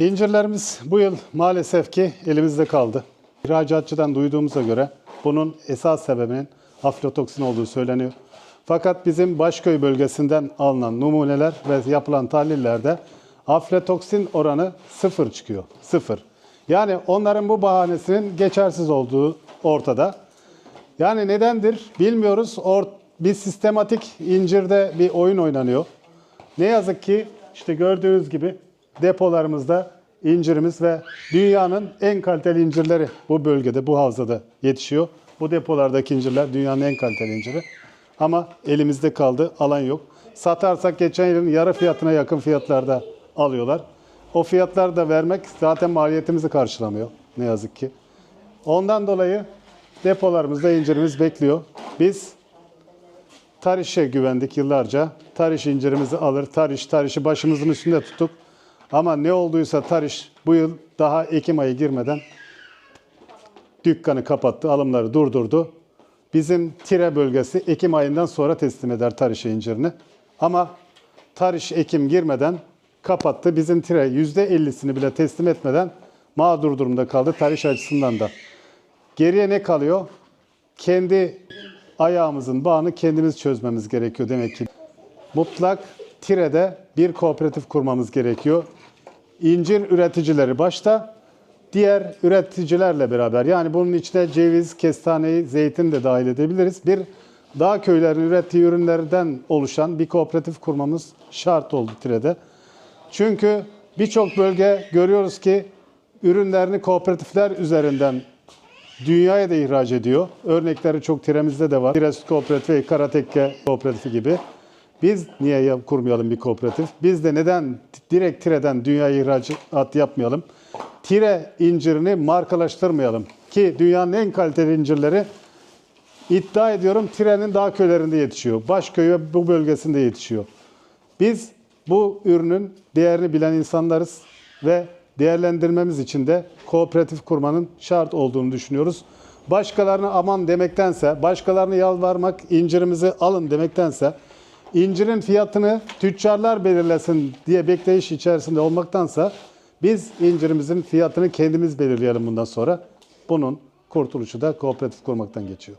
İncirlerimiz bu yıl maalesef ki elimizde kaldı. İhracatçıdan duyduğumuza göre bunun esas sebebinin aflatoksin olduğu söyleniyor. Fakat bizim Başköy bölgesinden alınan numuneler ve yapılan tahlillerde aflatoksin oranı sıfır çıkıyor. Sıfır. Yani onların bu bahanesinin geçersiz olduğu ortada. Yani nedendir bilmiyoruz. Or bir sistematik incirde bir oyun oynanıyor. Ne yazık ki işte gördüğünüz gibi depolarımızda incirimiz ve dünyanın en kaliteli incirleri bu bölgede, bu havzada yetişiyor. Bu depolardaki incirler dünyanın en kaliteli inciri. Ama elimizde kaldı, alan yok. Satarsak geçen yılın yarı fiyatına yakın fiyatlarda alıyorlar. O fiyatlar da vermek zaten maliyetimizi karşılamıyor ne yazık ki. Ondan dolayı depolarımızda incirimiz bekliyor. Biz Tariş'e güvendik yıllarca. Tariş incirimizi alır, Tariş, Tariş'i başımızın üstünde tuttuk. Ama ne olduysa Tariş bu yıl daha Ekim ayı girmeden dükkanı kapattı, alımları durdurdu. Bizim Tire bölgesi Ekim ayından sonra teslim eder Tariş'e incirini. Ama Tariş Ekim girmeden kapattı. Bizim Tire %50'sini bile teslim etmeden mağdur durumda kaldı Tariş açısından da. Geriye ne kalıyor? Kendi ayağımızın bağını kendimiz çözmemiz gerekiyor demek ki. Mutlak Tire'de bir kooperatif kurmamız gerekiyor. İncir üreticileri başta, diğer üreticilerle beraber yani bunun içine ceviz, kestaneyi, zeytin de dahil edebiliriz. Bir dağ köylerin ürettiği ürünlerden oluşan bir kooperatif kurmamız şart oldu Tire'de. Çünkü birçok bölge görüyoruz ki ürünlerini kooperatifler üzerinden dünyaya da ihraç ediyor. Örnekleri çok Tire'mizde de var. Tire Süt Kooperatifi, Karatekke Kooperatifi gibi. Biz niye kurmayalım bir kooperatif? Biz de neden direkt Tire'den dünyaya ihracat yapmayalım? Tire incirini markalaştırmayalım. Ki dünyanın en kaliteli incirleri iddia ediyorum Tire'nin dağ köylerinde yetişiyor. Başköy ve bu bölgesinde yetişiyor. Biz bu ürünün değerini bilen insanlarız ve değerlendirmemiz için de kooperatif kurmanın şart olduğunu düşünüyoruz. Başkalarına aman demektense, başkalarına yalvarmak, incirimizi alın demektense, incirin fiyatını tüccarlar belirlesin diye bekleyiş içerisinde olmaktansa biz incirimizin fiyatını kendimiz belirleyelim bundan sonra. Bunun kurtuluşu da kooperatif kurmaktan geçiyor.